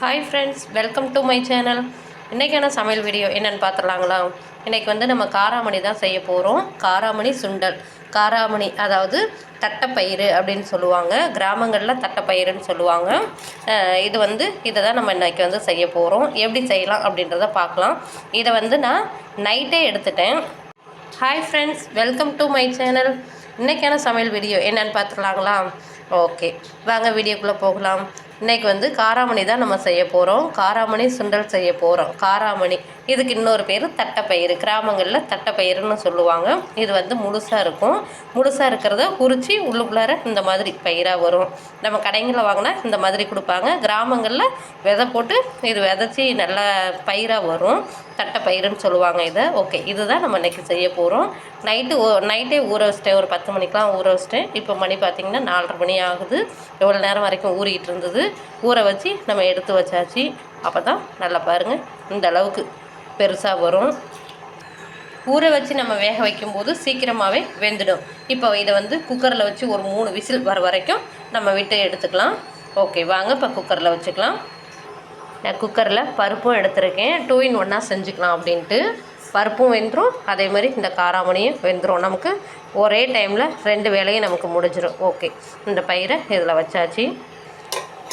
Hi friends welcome to my channel இன்றைக்கான சமையல் video என்னென்னு பார்த்துடலாங்களா? இன்றைக்கி வந்து நம்ம காராமணி தான் செய்ய போகிறோம் காராமணி சுண்டல். காராமணி அதாவது தட்டைப்பயிறு அப்படின்னு சொல்லுவாங்க. கிராமங்களில் தட்டைப்பயிறுன்னு சொல்லுவாங்க. இது வந்து இதை தான் நம்ம இன்றைக்கி வந்து செய்ய போகிறோம் எப்படி செய்யலாம் அப்படின்றத பார்க்கலாம். இதை வந்து நான் நைட்டே எடுத்துட்டேன். Hi friends welcome to my channel இன்றைக்கான சமையல் வீடியோ என்னென்னு பார்த்துக்கலாங்களா ஓகே வாங்க வீடியோக்குள்ளே போகலாம். இன்றைக்கி வந்து காராமணி தான் நம்ம செய்ய போகிறோம் காராமணி சுண்டல் செய்ய போகிறோம் காராமணி. இதுக்கு இன்னொரு பேர் தட்டைப்பயிறு. கிராமங்களில் தட்டைப்பயிறுன்னு சொல்லுவாங்க. இது வந்து முழுசாக இருக்கும். முழுசாக இருக்கிறத உரித்து உள்ளுக்குள்ளார இந்த மாதிரி பயிராக வரும். நம்ம கடைங்களில் வாங்கினா இந்த மாதிரி கொடுப்பாங்க. கிராமங்களில் விதை போட்டு இது விதைச்சி நல்லா பயிராக வரும். தட்டைப்பயிறுன்னு சொல்லுவாங்க இதை. ஓகே இதுதான் நம்ம இன்றைக்கி செய்ய போகிறோம் நைட்டு ஓ நைட்டே ஊற வச்சிட்டேன் ஒரு பத்து மணிக்கெலாம் ஊற வச்சிட்டேன் இப்போ மணி பார்த்திங்கன்னா நாலரை மணி ஆகுது. எவ்வளோ நேரம் வரைக்கும் ஊறிக்கிட்டு இருந்தது? ஊற வச்சு நம்ம எடுத்து வச்சாச்சு. அப்போ தான் நல்லா பாருங்கள் இந்த அளவுக்கு. பெருசாக வரும். ஊற வச்சு நம்ம வேக வைக்கும்போது சீக்கிரமாகவே வெந்துடும். இப்போ இதை வந்து குக்கரில் வச்சு ஒரு மூணு விசில் வர வரைக்கும் நம்ம விட்டு எடுத்துக்கலாம். ஓகே வாங்க இப்போ குக்கரில் வச்சுக்கலாம். நான் குக்கரில் பருப்பும் எடுத்திருக்கேன். டூ இன் ஒன்னாக செஞ்சுக்கலாம் அப்படின்ட்டு. பருப்பும் வெந்துடும் அதே மாதிரி இந்த காராமணியும் வெந்துடும் நமக்கு ஒரே டைமில் ரெண்டு வேலையும் நமக்கு முடிஞ்சிடும் ஓகே இந்த பயிரை இதில் வச்சாச்சு.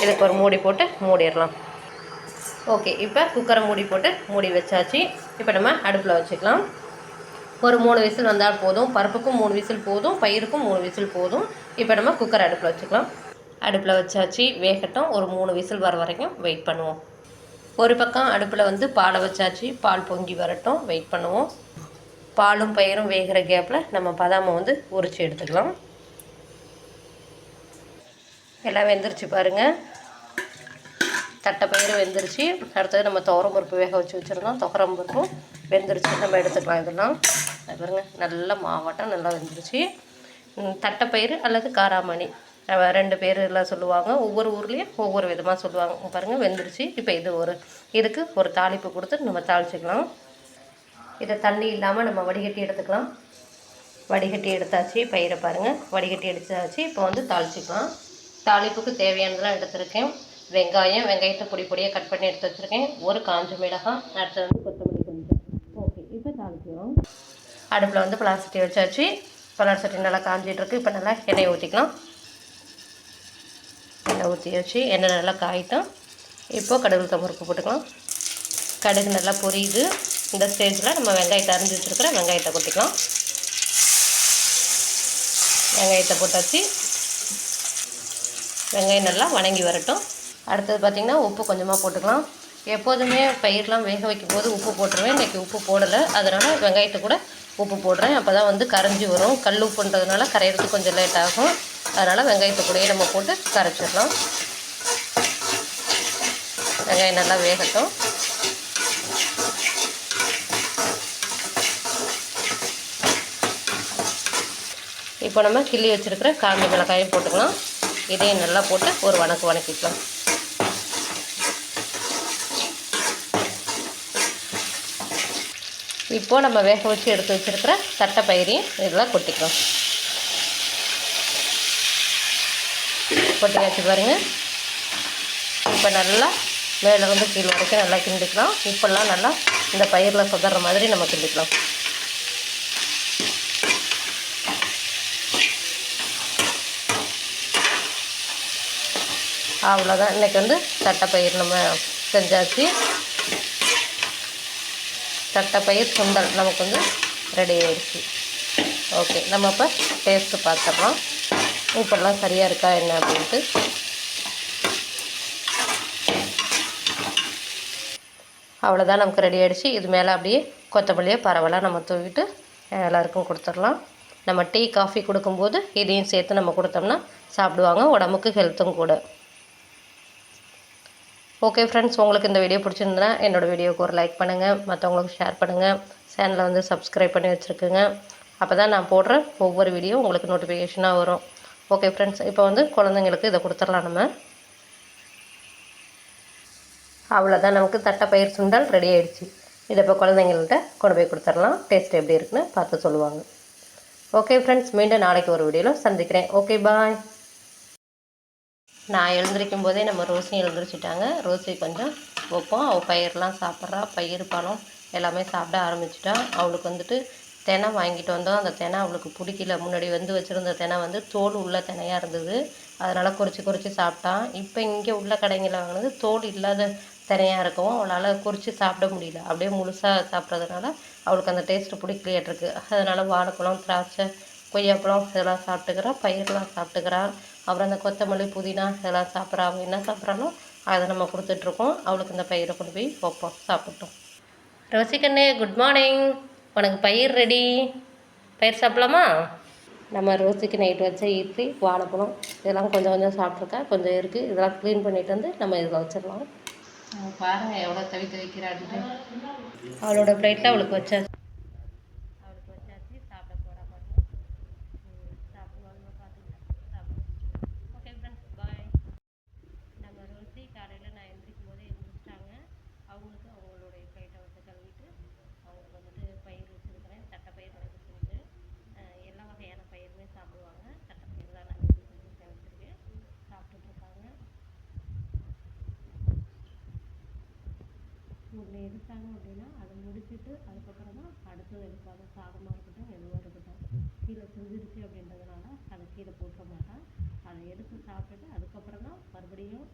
இதுக்கு ஒரு மூடி போட்டு மூடிடலாம். ஓகே இப்போ குக்கரை மூடி போட்டு மூடி வச்சாச்சு. இப்போ நம்ம அடுப்பில் வச்சுக்கலாம். ஒரு மூணு விசில் வந்தால் போதும். பருப்புக்கும் மூணு விசில் போதும். பயிருக்கும் மூணு விசில் போதும். இப்போ நம்ம குக்கர் அடுப்பில் வச்சுக்கலாம். அடுப்பில் வச்சாச்சு வேகட்டும். ஒரு மூணு விசில் வர வரைக்கும் வெயிட் பண்ணுவோம். ஒரு பக்கம் அடுப்பில் வந்து பாலை வச்சாச்சு. பால் பொங்கி வரட்டும். வெயிட் பண்ணுவோம். பாலும் பயிரும் வேகிற கேப்பில் நம்ம பதாமை வந்து உரித்து எடுத்துக்கலாம். எல்லாம் வெந்துருச்சு பாருங்கள் தட்டைப்பயிறு வெந்துருச்சு. அடுத்தது நம்ம துவரம் பருப்பு வேக வச்சு வச்சுருந்தோம். துவரம் பருப்பும் வெந்துருச்சு. நம்ம எடுத்துக்கலாம் இதெல்லாம். பாருங்கள் பாருங்க நல்லா மாவாட்டம் நல்லா வெந்துருச்சு. தட்டைப்பயிறு அல்லது காராமணி. ரெண்டு பேர் எல்லாம் சொல்லுவாங்க. ஒவ்வொரு ஊர்லேயும் ஒவ்வொரு விதமாக சொல்லுவாங்க. பாருங்கள் வெந்துருச்சு. இப்போ இது ஒரு இதுக்கு ஒரு தாளிப்பு கொடுத்து நம்ம தாளிச்சிக்கலாம். இதை தண்ணி இல்லாமல் நம்ம வடிகட்டி எடுத்துக்கலாம். வடிகட்டி எடுத்தாச்சு. பயிரை பாருங்கள் வடிகட்டி எடுத்தாச்சு. இப்போ வந்து தாளிச்சிக்கலாம். தாளிப்புக்கு தேவையானதெல்லாம் எடுத்திருக்கேன். வெங்காயம் வெங்காயத்தை பொடி பொடியாக கட் பண்ணி எடுத்து வச்சுருக்கேன். ஒரு காஞ்ச மிளகாய் அடுத்தது வந்து கொத்தமல்லி கொஞ்சம். ஓகே இப்போ தாளிக்கலாம் அடுப்பில் வந்து பலார் சட்டி வச்சாச்சு. பலார் சட்டி நல்லா காஞ்சிட்டு இருக்கு. இப்போ நல்லா எண்ணெய் ஊற்றிக்கலாம் எண்ணெய் ஊற்றி வச்சு எண்ணெய் நல்லா காயிட்டும். இப்போ கடுகு தம்பருப்பு போட்டுக்கலாம். கடுகு நல்லா பொரியுது. இந்த ஸ்டேஜில் நம்ம வெங்காயத்தை அரிஞ்சு வச்சுருக்கிற வெங்காயத்தை கொட்டிக்கலாம். வெங்காயத்தை போட்டாச்சு. வெங்காயம் நல்லா வணங்கி வரட்டும். அடுத்தது பார்த்திங்கன்னா உப்பு கொஞ்சமாக போட்டுக்கலாம். எப்போதுமே பயிரெலாம் வேக வைக்கும் போது உப்பு போட்டுருவேன். இன்றைக்கி உப்பு போடலை. அதனால் வெங்காயத்தை கூட உப்பு போடுறேன். அப்போ தான் வந்து கரைஞ்சி வரும். கல் உப்புன்றதுனால கரையிறதுக்கு கொஞ்சம் லேட் ஆகும். அதனால் வெங்காயத்தை கூடயே நம்ம போட்டு கரைச்சிடலாம். வெங்காயம் நல்லா வேகட்டும். இப்போ நம்ம கிள்ளி வச்சுருக்கிற காஞ்ச மிளகாயும் போட்டுக்கலாம். இதையும் நல்லா போட்டு ஒரு வணக்கு வணக்கிக்கலாம். இப்போது நம்ம வேக வச்சு எடுத்து வச்சுருக்கிற தட்டைப்பயிரையும் இதெல்லாம் கொட்டிக்கலாம் கொட்டியாச்சு பாருங்கள் இப்போ நல்லா மேலே வந்து கீழே வரைக்கும் நல்லா கிண்டிக்கலாம். இப்போல்லாம் நல்லா இந்த பயிரில் சுதற மாதிரி நம்ம கிண்டிக்கலாம். அவ்வளோதான். இன்றைக்கி வந்து தட்டைப்பயிர் நம்ம செஞ்சாச்சு. தட்டைப்பயிர் சுண்டல் நமக்கு வந்து ரெடி ஆயிடுச்சு. ஓகே நம்ம இப்போ டேஸ்ட்டு பார்த்துடலாம். உப்பெல்லாம் சரியாக இருக்கா என்ன அப்படின்ட்டு. அவ்வளோதான் நமக்கு ரெடி ஆகிடுச்சு இது மேலே அப்படியே கொத்தமல்லியை பரவலாக நம்ம தூவிட்டு எல்லாருக்கும் கொடுத்துடலாம். நம்ம டீ காஃபி கொடுக்கும்போது இதையும் சேர்த்து நம்ம கொடுத்தோம்னா சாப்பிடுவாங்க. உடம்புக்கு ஹெல்த்தும் கூட. ஓகே ஃப்ரெண்ட்ஸ் உங்களுக்கு இந்த வீடியோ பிடிச்சிருந்தனா என்னோடய வீடியோக்கு ஒரு லைக் பண்ணுங்கள் மற்றவங்களுக்கு ஷேர் பண்ணுங்கள் சேனலை வந்து சப்ஸ்கிரைப் பண்ணி வச்சுருக்குங்க. அப்போ தான் நான் போடுற ஒவ்வொரு வீடியோ உங்களுக்கு நோட்டிஃபிகேஷனாக வரும். ஓகே ஃப்ரெண்ட்ஸ் இப்போ வந்து குழந்தைங்களுக்கு இதை கொடுத்துடலாம் நம்ம. அவ்வளோதான் நமக்கு தட்டைப்பயிர் சுண்டல் ரெடி ஆகிடுச்சு இதை இப்போ குழந்தைங்கள்ட்ட கொண்டு போய் கொடுத்துடலாம். டேஸ்ட் எப்படி இருக்குன்னு பார்த்து சொல்லுவாங்க. ஓகே ஃப்ரெண்ட்ஸ் மீண்டும் நாளைக்கு ஒரு வீடியோவில் சந்திக்கிறேன். ஓகே பாய் நான் எழுந்திருக்கும் போதே நம்ம ரோஸையும் எழுந்திரிச்சிட்டாங்க. ரோஸி கொஞ்சம் வைப்போம். அவள் பயிரெலாம் சாப்பிட்றா. பயிர் பழம் எல்லாமே சாப்பிட ஆரம்பிச்சிட்டா. அவளுக்கு வந்துட்டு தினை வாங்கிட்டு வந்தோம். அந்த தினை அவளுக்கு பிடிக்கல. முன்னாடி வந்து வச்சுருந்த தினை வந்து தோல் உள்ள தினையாக இருந்தது. அதனால் குறித்து குறித்து சாப்பிட்டான். இப்போ இங்கே உள்ள கடைங்களில் வாங்கினது தோல் இல்லாத தினையாக இருக்கும் அவளால் குறித்து சாப்பிட முடியல. அப்படியே முழுசாக சாப்பிட்றதுனால அவளுக்கு அந்த டேஸ்ட்டு பிடிக்கலையாட்டிருக்கு. அதனால் வாழைப்பழம் திராட்சை கொய்யாப்பழம் இதெல்லாம் சாப்பிட்டுக்கிறா பயிரெலாம் சாப்பிட்டுக்கிறா. அப்புறம் அந்த கொத்தமல்லி புதினா இதெல்லாம் சாப்பிட்றா. அவள் என்ன சாப்பிட்றானோ அதை நம்ம கொடுத்துட்ருக்கோம். அவளுக்கு இந்த பயிரை கொண்டு போய் வைப்போம் சாப்பிட்டோம். ரோசிக்கண்ணே குட் மார்னிங் உனக்கு பயிர் ரெடி பயிர் சாப்பிடலாமா? நம்ம ரோசிக்கு நைட் வச்ச இட்லி வாழைப்பழம் இதெல்லாம் கொஞ்சம் கொஞ்சம் சாப்பிட்ருக்கா. கொஞ்சம் இருக்குது இதெல்லாம் க்ளீன் பண்ணிட்டு வந்து நம்ம இதில் வச்சிடலாம். பாருங்கள் எவ்வளோ தவி தவிக்கிறான்ட்டு அவளோட பிளேட்டில் அவளுக்கு வச்சாச்சு அவளுக்கு வச்சாச்சு சாப்பிட போகிறா பாருங்க ம், சாப்பிடுவாங்க பார்த்துக்கலாம் சாப்பிடுவோம் ஓகே ஃப்ரெண்ட்ஸ் பாய் நம்ம ரோசி காலையில் நான் எந்திரிக்கும் போதே எழுந்திரிச்சிட்டாங்க அவங்களுக்கு அவங்களுடைய பிளேட்டை வந்து கழுவிட்டு அவங்களுக்கு வந்துட்டு பயிர் வச்சுருக்கிறேன் தட்டைப்பயிர் வச்சுருக்கு எல்லா வகையான பயிருமே சாப்பிடுவாங்க தட்டைப்பயிர் தான் நான் வச்சுருக்கேன் வச்சுருக்கேன் சாப்பிட்டுட்டு இருக்காங்க ஒன்று அப்படின்னா அதை முடிச்சுட்டு அதுக்கப்புறம் தான் அடுத்தது எடுப்பாங்க சாதமாக இருக்கட்டும் எதுவாக இருக்கட்டும் கீழே செஞ்சிருச்சு அப்படின்றதுனால அதை கீழே போட்டுற மாட்டான். அதை எடுத்து சாப்பிட்டுட்டு அதுக்கப்புறம் தான் மறுபடியும்